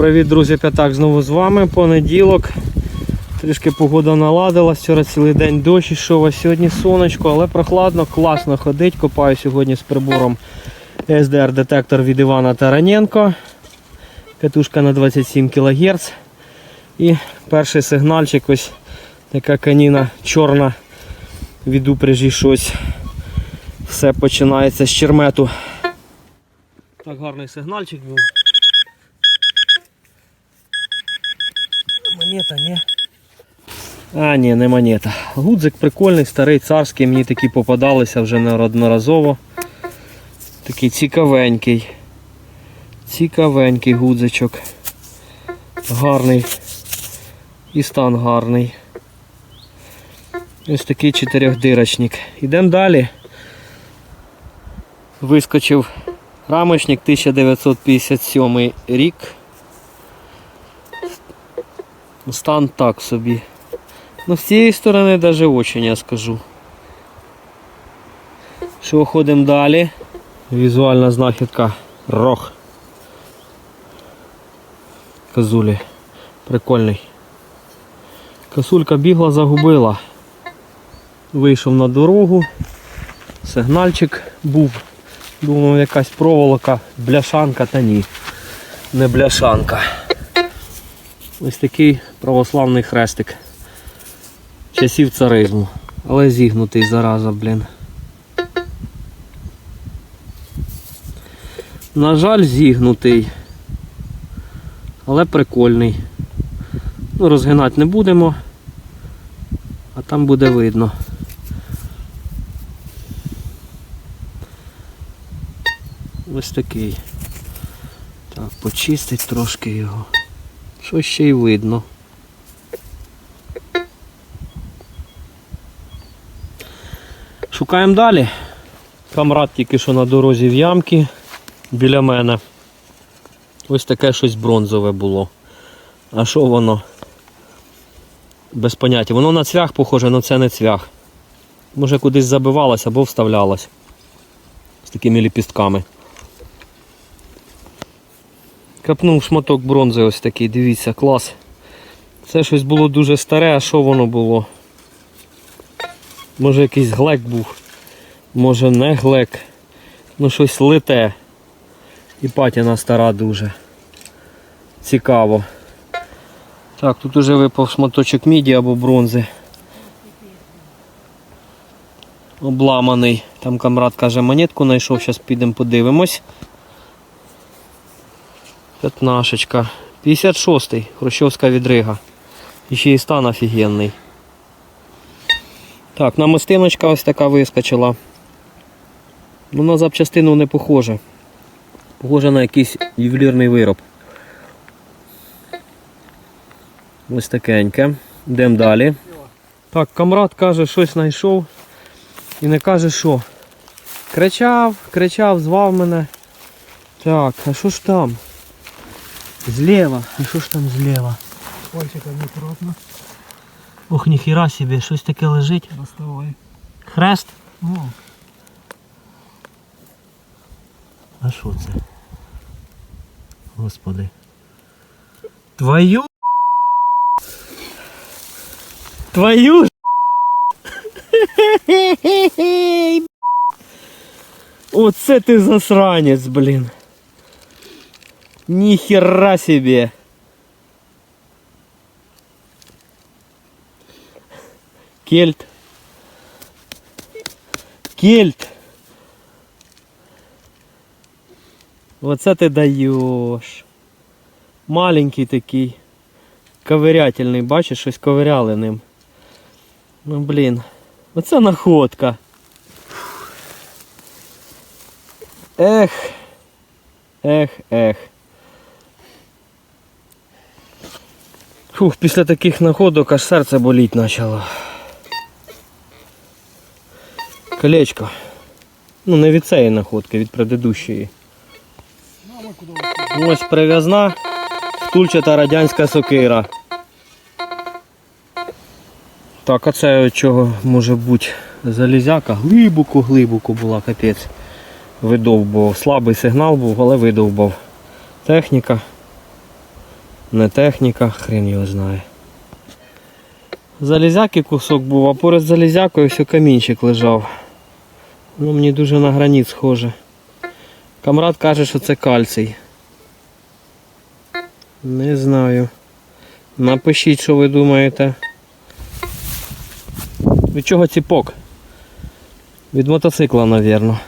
Привіт, друзі, п'ятак знову з вами. Понеділок. Трішки погода наладилась. Вчора цілий день дощ ішов, а сьогодні сонечко, але прохладно, класно ходить. Копаю сьогодні з прибором SDR детектор від Івана Тараненко. Катушка на 27 кГц. І перший сигнальчик, ось така каніна чорна від упряжі щось. Все починається з чермету. Так гарний сигнальчик був. Монета, ні? А, ні, не монета. Гудзик прикольний, старий, царський, мені такі попадалися вже неодноразово. Такий цікавенький. Цікавенький гудзичок. Гарний. І стан гарний. Ось такий чотирьохдирочник. Йдемо далі. Вискочив рамочник 1957 рік. Стан так собі. Ну, з цієї сторони навіть очень, я скажу. Що ходимо далі? Візуальна знахідка рог. Козулі. Прикольний. Косулька бігла, загубила. Вийшов на дорогу. Сигнальчик був. Думав якась проволока, бляшанка, та ні. Не бляшанка. Ось такий православний хрестик часів царизму, але зігнутий зараза, блін. На жаль, зігнутий, але прикольний. Ну, розгинати не будемо, а там буде видно. Ось такий. Так, почистить трошки його. Що ще й видно. Шукаємо далі. Камрад тільки що на дорозі в ямки біля мене. Ось таке щось бронзове було. А що воно? Без поняття. Воно на цвях похоже, але це не цвях. Може кудись забивалось або вставлялось. З такими ліпістками. Капнув шматок бронзи ось такий, дивіться, клас. Це щось було дуже старе, а що воно було? Може якийсь глек був, може не глек. Ну щось лите. І патіна стара дуже. Цікаво. Так, тут уже випав шматочок міді або бронзи. Обламаний. Там камрад каже, монетку знайшов, зараз підемо подивимось. П'ятнашечка. 56-й, Хрущовська відрига. І ще і стан офігенний. Так, намистиночка ось така вискочила. Ну, на запчастину не похоже. Похоже на якийсь ювелірний вироб. Ось такеньке. Йдемо далі. Так, камрад каже, щось знайшов. І не каже що. Кричав, кричав, звав мене. Так, а що ж там? Зліва. А що ж там зліва? Пальчиком аккуратно. Ох, ніхіра собі, щось таке лежить. Доставай. Хрест. О, А що це? Господи. Твою. Твою. ж. Оце ти засранець, блін. Ніхера себе. Кельт. Кельт. Оце ти даєш. Маленький такий. Ковирятельний, бачиш, щось ковиряли ним. Ну блін. Оце находка. Ех. Ех, ех. Фух, після таких находок аж серце боліть почало. Колечко. Ну, не від цієї находки, від предыдущої. Ось прив'язна втульчата радянська сокира. Так, а це чого може бути залізяка? Глибоко-глибоко була, капець. Видовбував. Слабий сигнал був, але видовбав. Техніка. Не техніка, хрен його знає. Залізяки кусок був, а поряд залізякою все камінчик лежав. Ну, мені дуже на граніт схоже. Камрад каже, що це кальцій. Не знаю. Напишіть, що ви думаєте. Від чого ціпок? Від мотоцикла, напевно.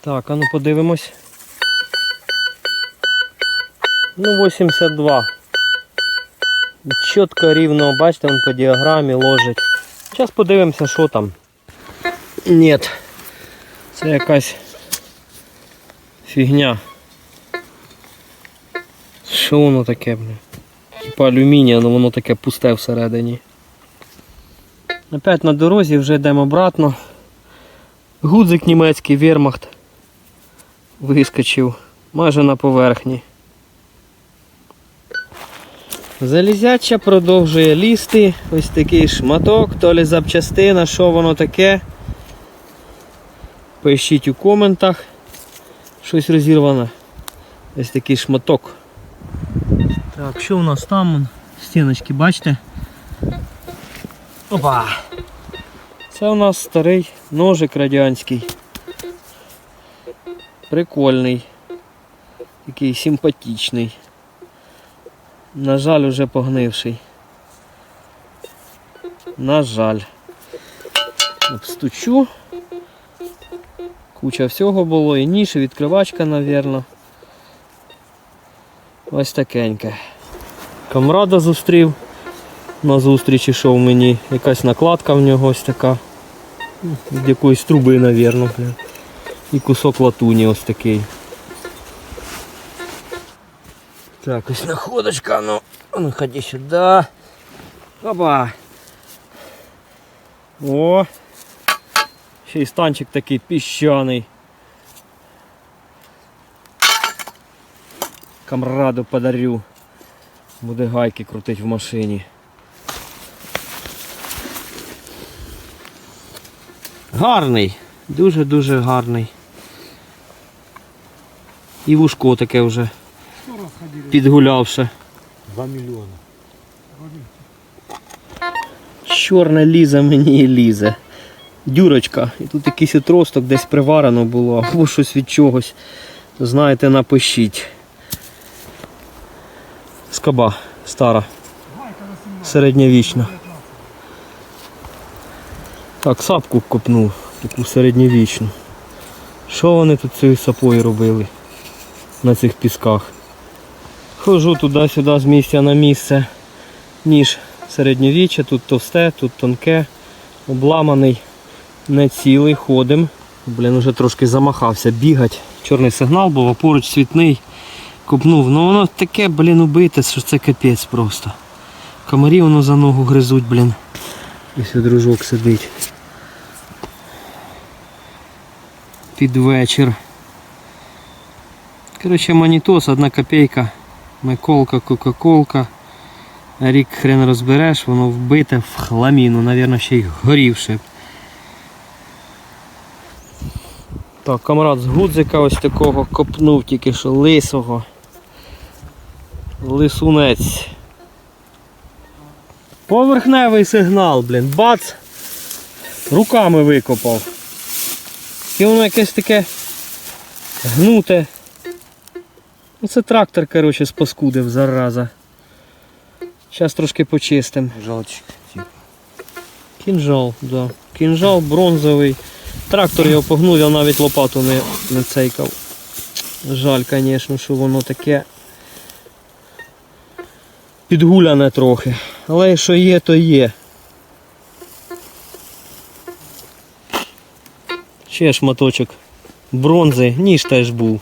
Так, а ну подивимось. Ну, 82. Чітко рівно, бачите, він по діаграмі ложить. Зараз подивимося, що там. Ні. Це якась фігня. Що воно таке, бля? Типа алюмінія, але воно таке пусте всередині. Опять на дорозі вже йдемо обратно. Гудзик німецький вермахт вискочив майже на поверхні. Залізяча продовжує лізти. Ось такий шматок, то лі запчастина, що воно таке. Пишіть у коментах. Щось розірване. Ось такий шматок. Так, що у нас там? Стіночки, бачите? Опа! Це у нас старий ножик радянський. Прикольний. Такий симпатичний. На жаль, уже погнивший. На жаль. Обстучу. Куча всього було, і ніж, і відкривачка, навірно. Ось такеньке. Камрада зустрів. На зустріч ішов мені. Якась накладка в нього ось така. Від якоїсь труби, бля. І кусок латуні ось такий. Так, ось находочка, ну, ну ходи сюди. Опа. О! Ще й станчик такий піщаний. Камраду подарю. Буде гайки крутить в машині. Гарний, дуже-дуже гарний. І вушко таке вже. Підгулявши. 2 миллиона. Чорне лізе мені і лізе. Дюрочка. І тут якийсь отросток десь приварено було, або щось від чогось. Знаєте, напишіть. Скоба стара, Гайка на 17. середньовічна. Так, сапку копнув, таку середньовічну. Що вони тут цією сапою робили на цих пісках? Хожу туди-сюди з місця на місце. Ніж середньовіччя, тут товсте, тут тонке, обламаний, не цілий, ходим. Блін, уже трошки замахався бігать. Чорний сигнал був, а поруч світний. Копнув. Ну воно таке, блін, убите, що це капець просто. Комарі воно за ногу гризуть, блін. Ось дружок сидить. Під вечір. Коротше, монітос, одна копійка. Миколка, кока-колка. Рік хрен розбереш, воно вбите в хламіну, навірно, ще й горівше. Так, камрад з гудзика ось такого копнув тільки що лисого. Лисунець. Поверхневий сигнал, блін, бац! Руками викопав. І воно якесь таке гнуте. Ну це трактор, коротше, спаскудив, зараза. Зараз трошки почистим. Жалчик. Кінжал, да. Кінжал бронзовий. Трактор його погнув, я навіть лопату не, не цейкав. Жаль, звісно, що воно таке підгуляне трохи. Але що є, то є. Ще шматочок бронзи, ніж теж був.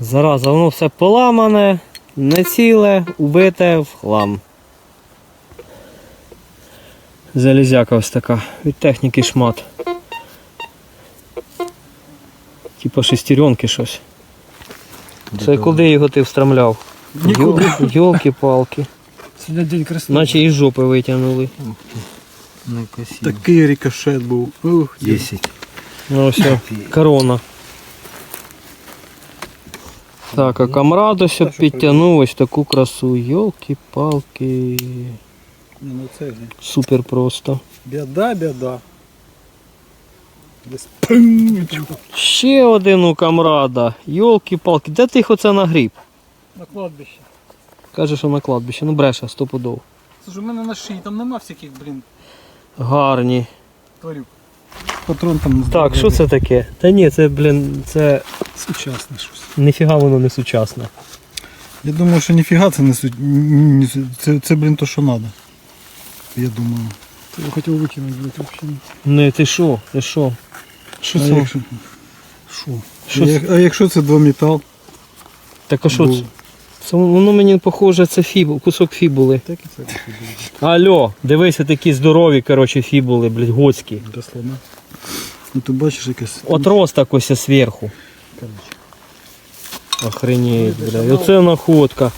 Зараза, воно все поламане, не ціле, убите в хлам. Залізяка ось така. Від техніки шмат. Типа шестеренки щось. Це куди його ти встромляв? Нікуди. Йолки-палки. Сьогодні день красивий. Наче із жопи витягнули. Такий рикошет був. Ух, 10. Ну все, корона. Так, а камрад ось підтягнув ось таку красу. Йолки-палки. Ну це Супер просто. біда, біда. Десь Ще один у камрада. Йолки-палки. Де ти їх оце нагріб? на кладбище. Каже, що на кладбище. Ну бреше, стопудов. Ж у мене на шиї, там нема всяких, блін, Гарні. тварюк. Патрон там Так, що це таке? Та ні, це, блін, це Сучасне щось. ніфіга воно не сучасне. Я думаю, що ніфіга це не суть. Це, це блін, то, що треба. Я думаю. Це я хотів викинути, блін, взагалі. Не, ти що? Ти що? Що А це? якщо... Що? А, це? як- а якщо це двометал? Так а що Був. Це? Воно мені похоже, це фібу, кусок фібули. Так і це Алло, дивися, такі здорові, коротше, фібули, блядь, готські. До слона. Ну ти бачиш якесь. Отросток ось зверху. Охренеть, блядь. Оце находка.